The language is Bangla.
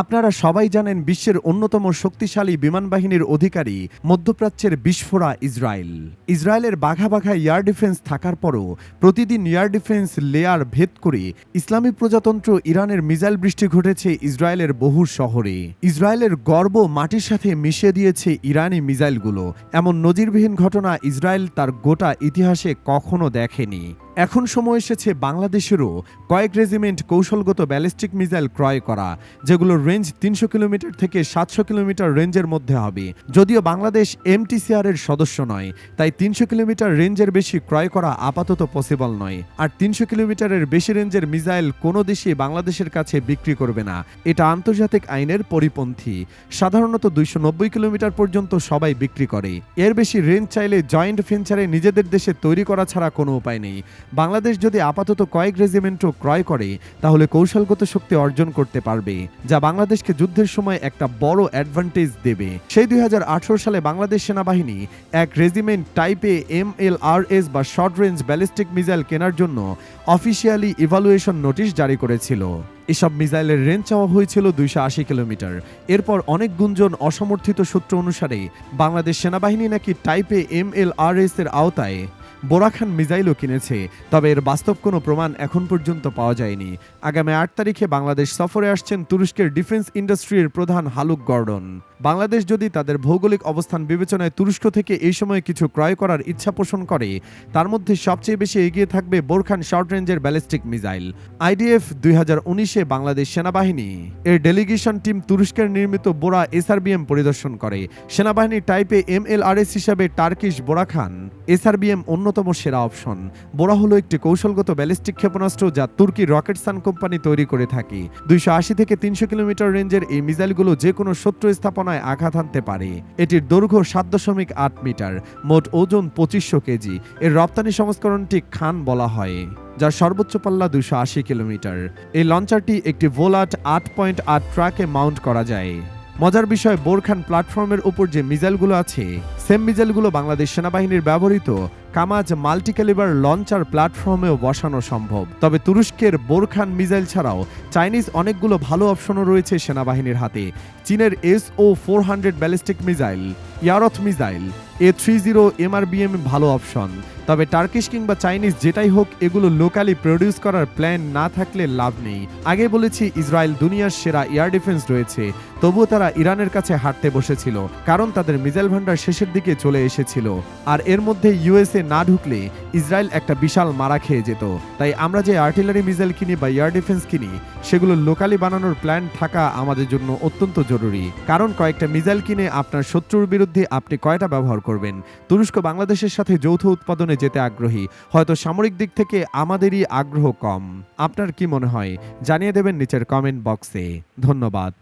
আপনারা সবাই জানেন বিশ্বের অন্যতম শক্তিশালী বিমান বাহিনীর অধিকারী মধ্যপ্রাচ্যের বিস্ফোরা ইসরায়েল। ইসরায়েলের বাঘা বাঘা এয়ার ডিফেন্স থাকার পরও প্রতিদিন এয়ার ডিফেন্স লেয়ার ভেদ করে ইসলামী প্রজাতন্ত্র ইরানের মিজাইল বৃষ্টি ঘটেছে ইসরায়েলের বহু শহরে। ইসরায়েলের গর্ব মাটির সাথে মিশে দিয়েছে ইরানি মিসাইলগুলো। এমন নজিরবিহীন ঘটনা ইসরায়েল তার গোটা ইতিহাসে কখনো দেখেনি। এখন সময় এসেছে বাংলাদেশেরও কয়েক রেজিমেন্ট কৌশলগত ব্যালিস্টিক মিসাইল ক্রয় করা যেগুলোর রেঞ্জ তিনশো কিলোমিটার থেকে সাতশো কিলোমিটার রেঞ্জের মধ্যে হবে। যদিও বাংলাদেশ এমটিসিআর এর সদস্য নয়, তাই তিনশো কিলোমিটার রেঞ্জের বেশি ক্রয় করা আপাতত পসিবল নয়। আর তিনশো কিলোমিটারের বেশি রেঞ্জের মিসাইল কোনো দেশই বাংলাদেশের কাছে বিক্রি করবে না। এটা আন্তর্জাতিক আইনের পরিপন্থী। সাধারণত দুইশো নব্বই কিলোমিটার পর্যন্ত সবাই বিক্রি করে। এর বেশি রেঞ্জ চাইলে জয়েন্ট ভেঞ্চারে নিজেদের দেশে তৈরি করা ছাড়া কোনো উপায় নেই। বাংলাদেশ যদি আপাতত কয়েক রেজিমেন্টও ক্রয় করে, তাহলে কৌশলগত শক্তি অর্জন করতে পারবে, যা বাংলাদেশকে যুদ্ধের সময় একটা বড় অ্যাডভান্টেজ দেবে। সেই দুই হাজার আঠেরো সালে বাংলাদেশ সেনাবাহিনী এক রেজিমেন্ট টাইপে এম এল আর এস বা শর্ট রেঞ্জ ব্যালিস্টিক মিসাইল কেনার জন্য অফিসিয়ালি ইভালুয়েশন নোটিশ জারি করেছিল। এসব মিসাইলের রেঞ্জ চাওয়া হয়েছিল দুইশো আশি কিলোমিটার। এরপর অনেক গুঞ্জন অসমর্থিত সূত্র অনুসারে বাংলাদেশ সেনাবাহিনী নাকি টাইপে এম এল আর এস এর আওতায় বোরাখান মিজাইলও কিনেছে, তবে এর বাস্তব কোনো প্রমাণ এখন পর্যন্ত পাওয়া যায়নি। আগামী আট তারিখে বাংলাদেশ সফরে আসছেন তুরস্কের ডিফেন্স ইন্ডাস্ট্রির প্রধান হালুক গর্ডন। বাংলাদেশ যদি তাদের ভৌগোলিক অবস্থান বিবেচনায় তুরস্ক থেকে এই সময় কিছু ক্রয় করার ইচ্ছা পোষণ করে, তার মধ্যে সবচেয়ে বেশি এগিয়ে থাকবে বোরখান শর্ট রেঞ্জের ব্যালিস্টিক মিসাইল। আইডিএফ দুই হাজার উনিশে বাংলাদেশ সেনাবাহিনী। এর ডেলিগেশন টিম তুরস্কের নির্মিত বোরা এসআরবিএম পরিদর্শন করে। সেনাবাহিনী টাইপে এম এল আর এস হিসাবে টার্কিশ বোরাখান এসআরবিএম অন্যতম সেরা অপশন। বোরা হলো একটি কৌশলগত ব্যালিস্টিক ক্ষেপণাস্ত্র যা তুর্কি রকেট রকেটসান কোম্পানি তৈরি করে থাকে। দুইশো আশি থেকে তিনশো কিলোমিটার রেঞ্জের এই মিসাইলগুলো যে কোনো শত্রু স্থাপনায় আঘাত হানতে পারে। এটির দৈর্ঘ্য সাত দশমিক আট মিটার, মোট ওজন পঁচিশশো কেজি। এর রপ্তানি সংস্করণটি খান বলা হয়, যার সর্বোচ্চ পাল্লা দুশো আশি কিলোমিটার। এই লঞ্চারটি একটি ভোলাট আট পয়েন্ট আট ট্রাকে মাউন্ট করা যায়। মজার বিষয়, বোরখান প্ল্যাটফর্মের উপর যে মিজাইলগুলো আছে সেম মিসাইলগুলো বাংলাদেশ সেনাবাহিনীর ব্যবহৃত কামাজ মাল্টিক্যালিবার লঞ্চার প্ল্যাটফর্মেও বসানো সম্ভব। তবে তুরস্কের বোরখান মিসাইল ছাড়াও চাইনিজ অনেকগুলো ভালো অপশনও রয়েছে সেনাবাহিনীর হাতে। চীনের S O four hundred ballistic missile ইয়ারথ missile A three zero MRBM ভালো অপশন। তবে টার্কিশ কিংবা চাইনিজ যেটাই হোক, এগুলো লোকালি প্রডিউস করার প্ল্যান না থাকলে লাভ নেই। আগে বলেছি, ইসরায়েল দুনিয়ার সেরা এয়ার ডিফেন্স রয়েছে, তবুও তারা ইরানের কাছে হাঁটতে বসেছিল, কারণ তাদের মিসাইল ভান্ডার শেষের দিকে চলে এসেছিল। আর এর মধ্যে ইউএসএ না ঢুকলে ইসরায়েল একটা বিশাল মারা খেয়ে যেত। তাই আমরা যে আর্টিলারি মিসাইল কিনি বা এয়ার ডিফেন্স কিনি, সেগুলো লোকালি বানানোর প্ল্যান থাকা আমাদের জন্য অত্যন্ত জরুরি। কারণ কয়েকটা মিসাইল কিনে আপনার শত্রুর বিরুদ্ধে আপনি কয়টা ব্যবহার করবেন? তুরস্ক বাংলাদেশের সাথে যৌথ উৎপাদনে যেতে আগ্রহী, হয়তো সামরিক দিক থেকে আমাদেরই আগ্রহ কম। আপনার কি মনে হয়? জানিয়ে দেবেন নিচের কমেন্ট বক্সে। ধন্যবাদ।